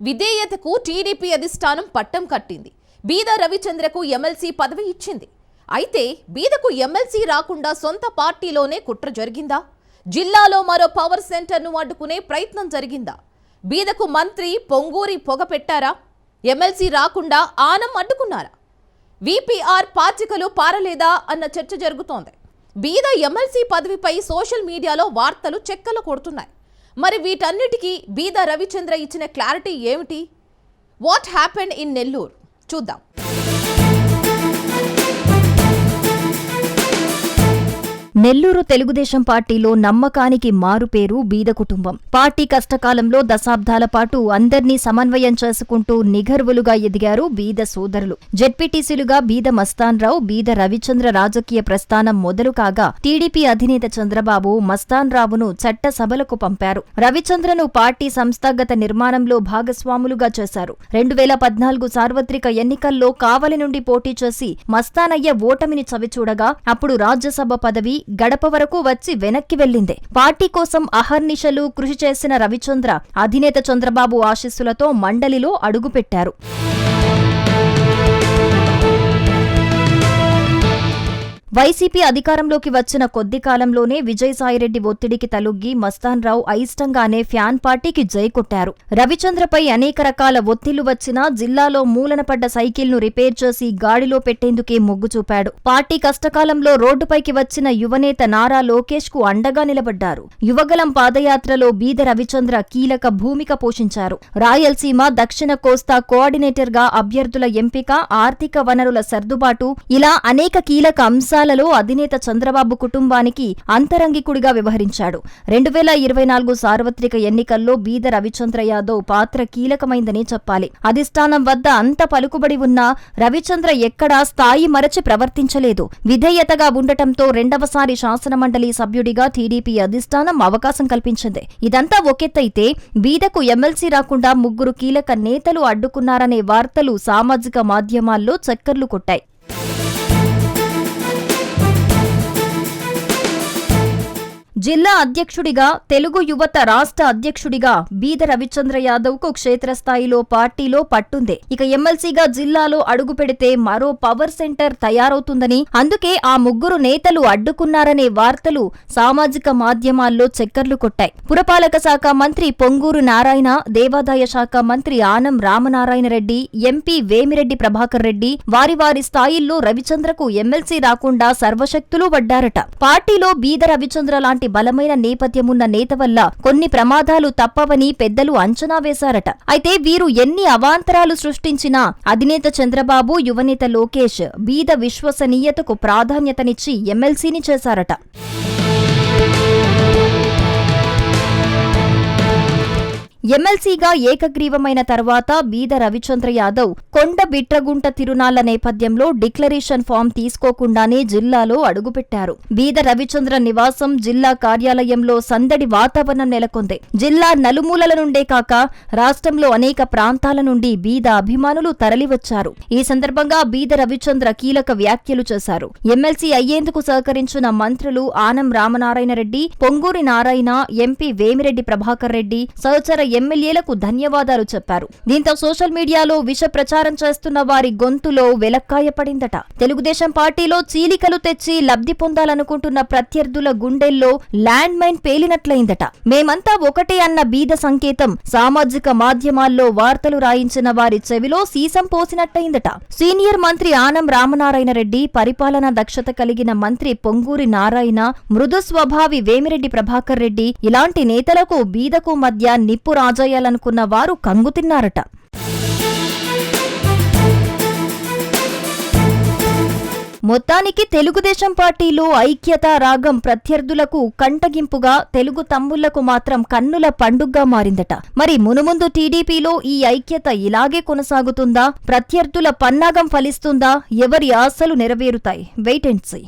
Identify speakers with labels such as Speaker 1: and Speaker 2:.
Speaker 1: విధేయతకు TDP అధిష్టానం పట్టం కట్టింది. బీద రవిచంద్రకు ఎమ్మెల్సీ పదవి ఇచ్చింది. అయితే బీదకు ఎమ్మెల్సీ రాకుండా సొంత పార్టీలోనే కుట్ర జరిగిందా? జిల్లాలో మరో పవర్ సెంటర్ను అడ్డుకునే ప్రయత్నం జరిగిందా? బీదకు మంత్రి పొంగూరి పొగ పెట్టారా? ఎమ్మెల్సీ రాకుండా ఆనం అడ్డుకున్నారా? విపిఆర్ పాచికలు పారలేదా అన్న చర్చ జరుగుతోంది. బీద ఎమ్మెల్సీ పదవిపై సోషల్ మీడియాలో వార్తలు చెక్కలు కొడుతున్నాయి. మరి వీటన్నిటికీ బీద రవిచంద్ర ఇచ్చిన క్లారిటీ ఏమిటి? వాట్ హ్యాపెండ్ ఇన్ నెల్లూరు చూద్దాం.
Speaker 2: నెల్లూరు తెలుగుదేశం పార్టీలో నమ్మకానికి మారుపేరు బీద కుటుంబం. పార్టీ కష్టకాలంలో దశాబ్దాల పాటు అందర్నీ సమన్వయం చేసుకుంటూ నిఘర్వులుగా ఎదిగారు బీద సోదరులు. జెడ్పీటీసీలుగా బీద మస్తాన్రావు బీద రవిచంద్ర రాజకీయ ప్రస్థానం మొదలు కాగా టీడీపీ అధినేత చంద్రబాబు మస్తాన్రావును చట్టసభలకు పంపారు. రవిచంద్రను పార్టీ సంస్థాగత నిర్మాణంలో భాగస్వాములుగా చేశారు. రెండు వేల పద్నాలుగు సార్వత్రిక ఎన్నికల్లో కావలి నుండి పోటీ చేసి మస్తానయ్య ఓటమిని చవిచూడగా అప్పుడు రాజ్యసభ పదవి గడప వరకు వచ్చి వెనక్కి వెళ్ళిందే పార్టీ కోసం అహర్నిశలు కృషి చేసిన రవిచంద్ర అధినేత చంద్రబాబు ఆశీస్సులతో మండలిలో అడుగుపెట్టారు. వైసీపీ అధికారంలోకి వచ్చిన కొద్ది కాలంలోనే విజయసాయిరెడ్డి ఒత్తిడికి తలొగ్గి మస్తాన్రావు అయిష్టంగానే ఫ్యాన్ పార్టీకి జై కొట్టారు. రవిచంద్రపై అనేక రకాల ఒత్తిళ్ళు వచ్చినా జిల్లాలో మూలనపడ్డ సైకిల్ను రిపేర్ చేసి గాడిలో పెట్టేందుకే మొగ్గు చూపాడు. పార్టీ కష్టకాలంలో రోడ్డుపైకి వచ్చిన యువనేత నారా లోకేష్కు అండగా నిలబడ్డారు. యువగలం పాదయాత్రలో బీద రవిచంద్ర కీలక భూమిక పోషించారు. రాయలసీమ దక్షిణ కోస్తా కోఆర్డినేటర్గా అభ్యర్థుల ఎంపిక ఆర్థిక వనరుల సర్దుబాటు ఇలా అనేక కీలక అంశాలు అంశాలలో అధినేత చంద్రబాబు కుటుంబానికి అంతరంగికుడిగా వ్యవహరించాడు. రెండు వేల ఇరవై నాలుగు సార్వత్రిక ఎన్నికల్లో బీద రవిచంద్ర యాదవ్ పాత్ర కీలకమైందని చెప్పాలి. అధిష్టానం వద్ద అంత పలుకుబడి ఉన్నా రవిచంద్ర ఎక్కడా స్థాయి మరచి ప్రవర్తించలేదు. విధేయతగా ఉండటంతో రెండవసారి శాసనమండలి సభ్యుడిగా టీడీపీ అధిష్టానం అవకాశం కల్పించింది. ఇదంతా ఒకెత్తైతే బీదకు ఎమ్మెల్సీ రాకుండా ముగ్గురు కీలక నేతలు అడ్డుకున్నారనే వార్తలు సామాజిక మాధ్యమాల్లో చక్కర్లు కొట్టాయి. జిల్లా అధ్యక్షుడిగా తెలుగు యువత రాష్ట్ర అధ్యక్షుడిగా బీద రవిచంద్ర యాదవ్కు క్షేత్రస్థాయిలో పార్టీలో పట్టుంది. ఇక ఎమ్మెల్సీగా జిల్లాలో అడుగు పెడితే మరో పవర్ సెంటర్ తయారవుతుందని అందుకే ఆ ముగ్గురు నేతలు అడ్డుకున్నారనే వార్తలు సామాజిక మాధ్యమాల్లో చక్కర్లు కొట్టాయి. పురపాలక శాఖ మంత్రి పొంగూరు నారాయణ దేవాదాయ శాఖ మంత్రి ఆనం రామనారాయణ రెడ్డి ఎంపీ వేమిరెడ్డి ప్రభాకర్ రెడ్డి వారి వారి స్థాయిల్లో రవిచంద్రకు ఎమ్మెల్సీ రాకుండా సర్వశక్తులు పడ్డారట పార్టీలో బీద రవిచంద్ర లాంటి బలమైన నేపథ్యమున్న నేత వల్ల కొన్ని ప్రమాదాలు తప్పవని పెద్దలు అంచనా వేశారట. అయితే వీరు ఎన్ని అవాంతరాలు సృష్టించినా అధినేత చంద్రబాబు యువనేత లోకేష్ బీద విశ్వసనీయతకు ప్రాధాన్యతనిచ్చి ఎమ్మెల్సీని చేశారట. ఎమ్మెల్సీగా ఏకగ్రీవమైన తర్వాత బీద రవిచంద్ర యాదవ్ కొండ బిట్రగుంట తిరునాళ్ళ నేపథ్యంలో డిక్లరేషన్ ఫామ్ తీసుకోకుండానే జిల్లాలో అడుగుపెట్టారు. బీద రవిచంద్ర నివాసం జిల్లా కార్యాలయంలో సందడి వాతావరణం నెలకొంది. జిల్లా నలుమూలల నుండే కాక రాష్ట్రంలో అనేక ప్రాంతాల నుండి బీద అభిమానులు తరలివచ్చారు. ఈ సందర్భంగా బీద రవిచంద్ర కీలక వ్యాఖ్యలు చేశారు. ఎమ్మెల్సీ అయ్యేందుకు సహకరించిన మంత్రులు ఆనం రామనారాయణ రెడ్డి పొంగూరి నారాయణ ఎంపీ వేమిరెడ్డి ప్రభాకర్ రెడ్డి సహచర ఎమ్మెల్యేలకు ధన్యవాదాలు చెప్పారు. దీంతో సోషల్ మీడియాలో విష ప్రచారం చేస్తున్న వారి గొంతులో వెలక్కాయ పడిందట. తెలుగుదేశం పార్టీలో చీలికలు తెచ్చి లబ్ధి పొందాలనుకుంటున్న ప్రత్యర్థుల గుండెల్లో ల్యాండ్ మైన్ పేలినట్లయిందట. మేమంతా ఒకటే అన్న బీద సంకేతం సామాజిక మాధ్యమాల్లో వార్తలు రాయించిన వారి చెవిలో సీసం పోసినట్టయిందట. సీనియర్ మంత్రి ఆనం రామనారాయణ రెడ్డి పరిపాలనా దక్షత కలిగిన మంత్రి పొంగూరి నారాయణ మృదు స్వభావి వేమిరెడ్డి ప్రభాకర్ రెడ్డి ఇలాంటి నేతలకు బీదకు మధ్య నిప్పురా రాజేయాలనుకున్న వారు కంగుతిన్నారట మొత్తానికి తెలుగుదేశం పార్టీలో ఐక్యత రాగం ప్రత్యర్థులకు కంటగింపుగా తెలుగు తమ్ముళ్ళకు మాత్రం కన్నుల పండుగ్గా మారిందట. మరి మునుముందు టీడీపీలో ఈ ఐక్యత ఇలాగే కొనసాగుతుందా? ప్రత్యర్థుల పన్నాగం ఫలిస్తుందా? ఎవరి ఆశలు నెరవేరుతాయి? Wait and see